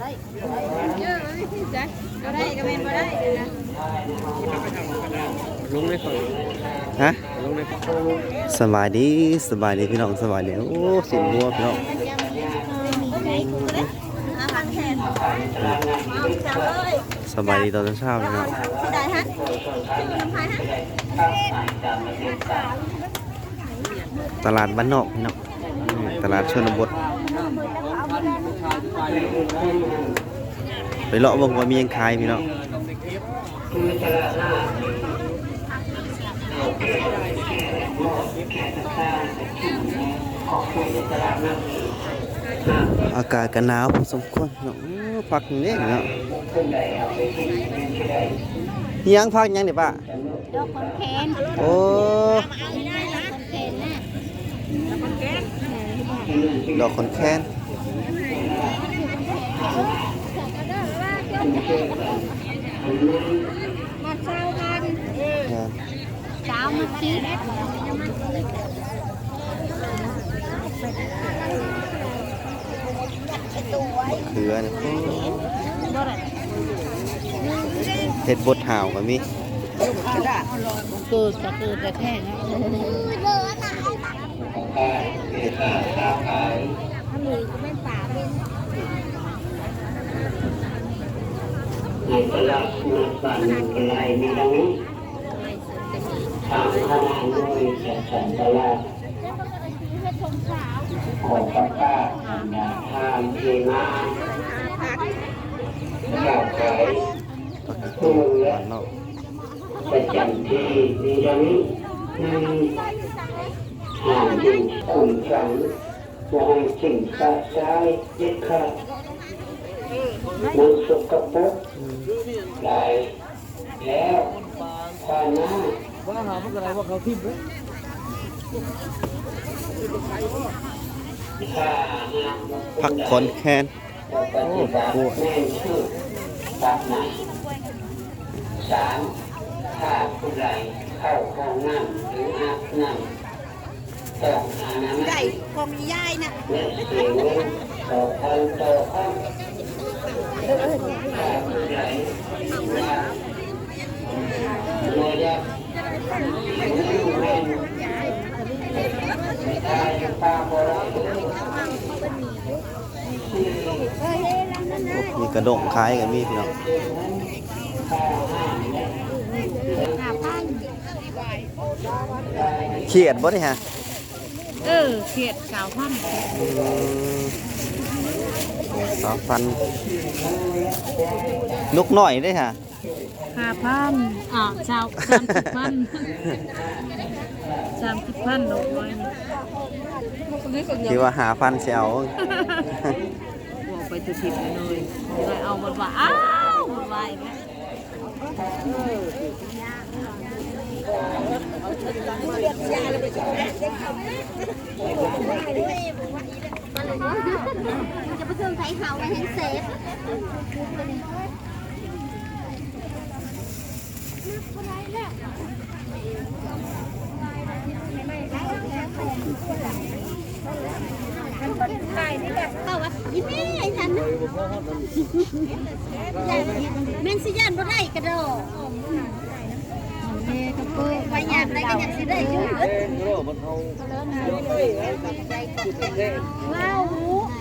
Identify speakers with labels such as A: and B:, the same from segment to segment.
A: ได้เยอะเลยจ้ก็ได้ก็เป็นบ่ได้นะ
B: ลุงไม่ฟัง
C: ฮะ
B: ลุงไม่ฟัง
C: สบายดีสบายดีพี่น้องสบายดีโอ้สินบัวพี่น้องสบายดีตอนเช้าพี่น้อง
A: ที่ใดฮะทำไมฮะ
C: ตลาดบ้านนอกพี่น้องตลาดชนบท ไปเลาะเบิ่งว่ามีหยังขายพี่น้องอากาศก็หนาวพอสมควรพี่น้องโอ้พักนี่พี่น้องอิหยังพักอิหยังนี่ป้า
A: ดอกคอนแคน
C: โอ้
A: ไม่ได้ละคอนแคนนะดอกคอนแคน
C: ดอกขอนแค้น
A: มาเช้ากัน
C: เช้า
A: มาจีบ
C: เขือเนี่ยเห็ดบดห่าวก็มี
A: เกิดจะเกิดจะแค่นี้
C: เห็ดห่าว
A: ถ้ามือก็ไม่ป่าเป็น
D: ในตลาดนัดบ้านนันกลายมีดังนี้างขนาดด้วยจัดสรรตลาดของป้าป้านดาทานเทมาอยากขายตัวและประจำที่มีดังนี้หนึ่งห้ามยิงขุนขังวางสิ่งสะสายเด็ดขาด มันสกปรกหลายแล้วผ่านหน้า
B: ว่าหาพวกอะไรว่าเขาทิพย์เลย
D: ถ้า
C: ผักขอนแค้น
D: ปฏิบัติแม่นชื่อตัดไหนสามถ้าผู้ใดเข้าห้องน้ำหรืออาบน้ำต้องอนามั
A: ไก่
D: ย
A: กองยายนะ
D: และเสียงเงินต่อพันต่อห้องถ้าผู้ใดว่าโน
C: มีกระดงขายก็มีพี่น้อง
A: หาพัน
C: เขียดบ่นี่ฮะ
A: เออเขียดสาวพัน
C: อืม สาวฟันนกหน่อยได้ฮะ
A: หาพันอ่าชาวสามสิบพันสามสิบพันดอกไม้
C: ที่ว่าหาฟันเสียว
A: บอกไปตุสิบเลยเลยเอามันว่าอ้าวมันว่าอีกแล้วจะไปเชิงไทยเขาไปเห็นเศษเข้าว่าอีแม่ไอ้ฉันนะแม่นสิย่านบ่ได้กระโดดแม่ก็เปิ้ลไปยามได้ก็อยากสิได้อยู่เอิ้น
B: โรคมันเอา
A: ว้าว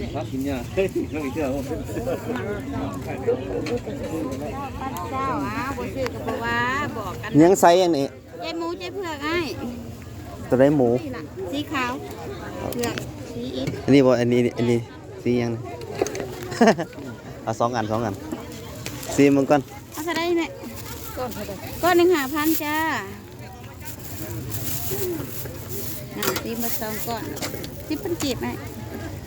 A: เลย
B: พักกินยาเฮ้ยเราอีกเที่ยว
A: ปั้นเจ้าอะบ่ซื้อกับบ่ว่าบอกกัน
C: ยังไซอันนี้
A: ใจหมูใจเผือกไอ้
C: ตัวได้หมู
A: นี่ล่ะสีขาวเผือกสีอิฐ
C: อันนี้บ่อันนี้อันนี้สียังนี่เอาสองอันสองอันซีมึงก่อน
A: เอาเท่าไรเนี่ยก้อนหนึ่งหาพันจ้าน่าตีมาสองก้อนสิบพันกีบไหม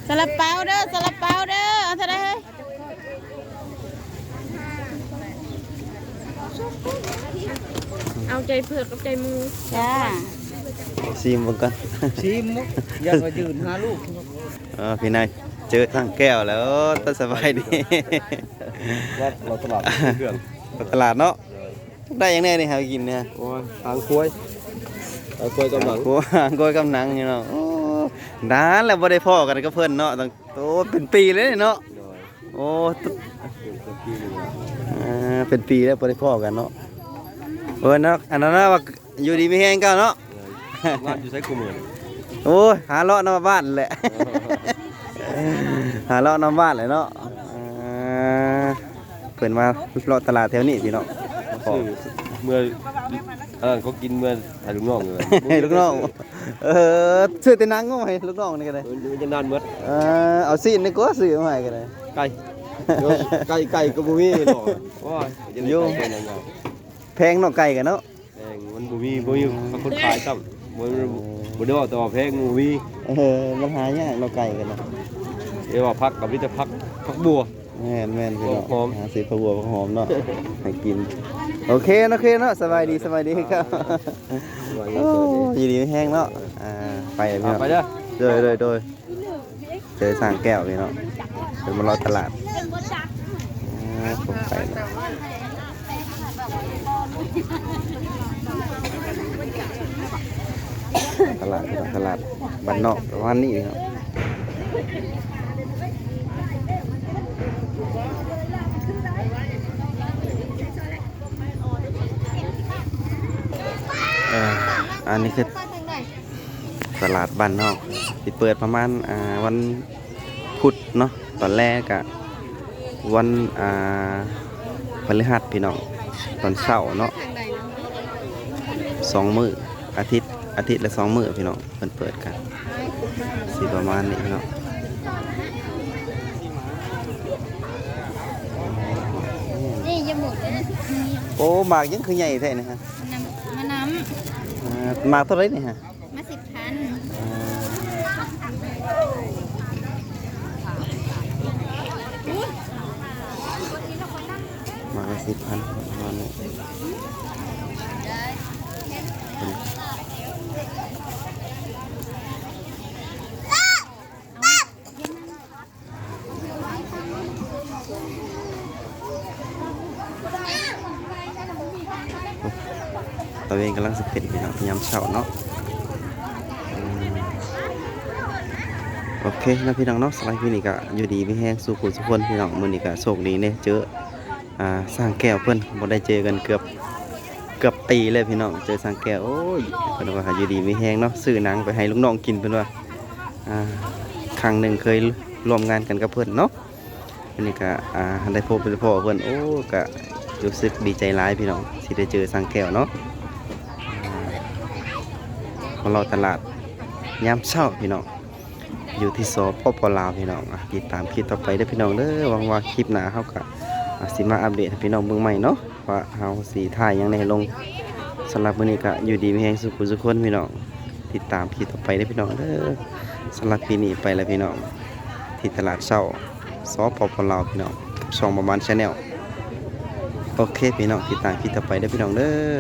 A: สลับเปาเด้อสลับเปาเด้อเอาเท่าไรเฮ้ย
E: เอาใจเผือกกับใจมู
A: จ้า
C: ซีมึงก่อน
B: ชิมมุกอยากมายืนหาลูก
C: เออพี่นายเจอทางแก้วแล้วตัสบายดี
B: ว่าเราตลาดเครื่อง
C: ไปตลาดเนาะได้ยังไงนี่หากินเนี่ย
B: โอ้ยทางคุ้ยทางคุ้ยกำลัง
C: กูกูกำนังอยู่เนาะโอ้ นานแล้วบ่ได้พ่อกันกับเพิ่นเนาะตั้งโตเป็นปีเลยเนาะโอ้ตุ๊เอ่อเป็นปีแล้วบ่ได้พ่อกันเนาะเออเนาะอันนั้นนะว่าอยู่ดีมีแฮงเก่าเนาะ
B: งานอยู่ใช้กูมือ
C: โอ้ยหาเลาะนำบ้านแหละหาเลาะนำบ้านเลยเนาะอ่าเพิ่นมาเลาะตลาดแถวนี้พี่น้องขอ
B: เมื่อเออเขากินเมื่อถ่ายลูกน้องเลย
C: ให้ลูกน้อง เออซื้อแต่นางงให้ลูกน้องนี่ก็ได้
B: มันจะนานเมื่อ
C: เออเอาซีนนี่ก็ซื้อมาให้ก็ได้
B: ไก่ไก่ไก่กับบุมีหรอว้าโยม
C: แพงเนาะไก่กันเนาะ
B: แพงมันบุมีบุมีคนขายซ้ำมันบุได้ว่าต่อแพงบุมี
C: เออมันหายากเนาะไก่กันเนาะ
B: เรียกว่าพักกับวิจะพักพักบัว
C: แม่นแม่นพี่น้อง
B: หอม
C: หาซื้อผักบัวผักหอมเนาะให้กินโอเคเนาะโอเคเนาะสบายดีสบายดีครับโอ้ยดีไม่แห้งเนาะอ่า ไปเลยพี่น้อง
B: ไปเด้อ
C: โดยโดยโดยเจอสร้างแก้วพี่เนาะเป็นมารอตลาดอ่าผมไปแล้วตลาดพี่น้องตลาดบ้านนอกประมาณนี้พี่เนาะเอ่ออันนี้คือ ตลาดบ้านนอกที่เปิดประมาณอ่าวันพุธเนาะตอนแรกอะวันอ่าพฤหัสพี่น้องตอนเช้าเนาะสองมื้ออาทิตย์อาทิตย์ละสองมื้อพี่น้องเพิ่นเปิดกันสิประมาณนี้พี่น้อง
A: นี่ยาหมดเลยนะ
C: โอ้หมากยังคือใหญ่แท้นี่ฮะ
A: มะน้ำมะน้
C: อ่าหมากเท่าไหรนี่ฮะำ
A: มาสิบพัน
C: หมากละสิบพันประมาณนี้ตะเวนกำลังสเพ็ดพี่น้องพยายามเช้าเนาะอืม โอเคนะพี่น้องเนาะสไลด์พี่นี่ก็อยู่ดีไม่แห้งสู้ผู้สุกคนพี่น้องมือนี้ก็โชคดีเนี่ยเจออ่าสร้างแก้วเพิ่อนบ่ได้เจอกันเกือบเกือบปีเลยพี่น้องเจอสร้างแก้วโอ้ยเพิ่นว่าอยู่ดีไม่แห้งเนาะซื้อหนังไปให้ลูกน้องกินเพิ่อนว่าอ่าครั้งหนึ่งเคยร่วมงานกันกับเพิ่อนเนาะอันนี้ก็อ่าได้พบเป็นพ่อเพิ่อนโอ้ก็รู้สึกดีใจหลายพี่น้องที่ได้เจอสร้างแก้วเนาะของเราตลาดยามเช้าพี่น้อง อยู่ที่สปปลาวพี่น้องอะติดตามคลิปต่อไปเด้พี่น้องเด้อหวังว่าคลิปหน้าเฮาก็อะสิมาอัปเดตให้พี่น้องเบิ่งใหม่เนาะว่าเฮาสิถ่ายยังไดลงสำหรับมื้อนี้ก็อยู่ดีมีแฮงสุขสุขคนพี่น้องติดตามคลิปต่อไปเด้พี่น้องเด้อสำหรับปีนี้ไปแล้วพี่น้องที่ตลาดเช้าสปปลาวพี่น้องช่องประมาณ Channel โอเคพี่น้องติดตามคลิปต่อไปเด้พี่น้องเด้อ